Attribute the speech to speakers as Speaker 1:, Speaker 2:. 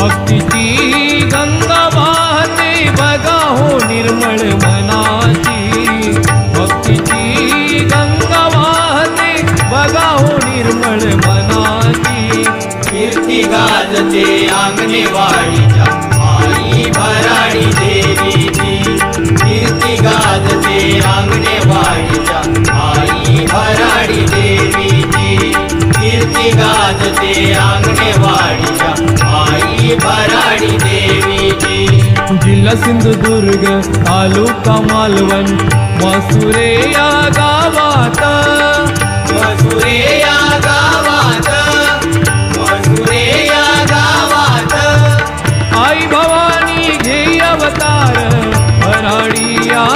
Speaker 1: भक्तीची गंगा वाहते बघा हो निर्मळ मनाची. भक्तीची गंगा वाहते बघा हो निर्मळ मनाची.
Speaker 2: कीर्ती गाजते अंगणे वाडीच्या आई भराडी देवीची. कीर्ती गाजते अंगणे वाडीच्या आई भराडी देवीची. कीर्ती गाजते अंगणे वाडीच्या राणी देवीची
Speaker 1: जिल्हा सिंधुदुर्ग तालुका मालवण मसुरे या गावात.
Speaker 2: मसुरे या गावात मसुरे या गावात.
Speaker 1: आई भवानी घे अवतार भराडी या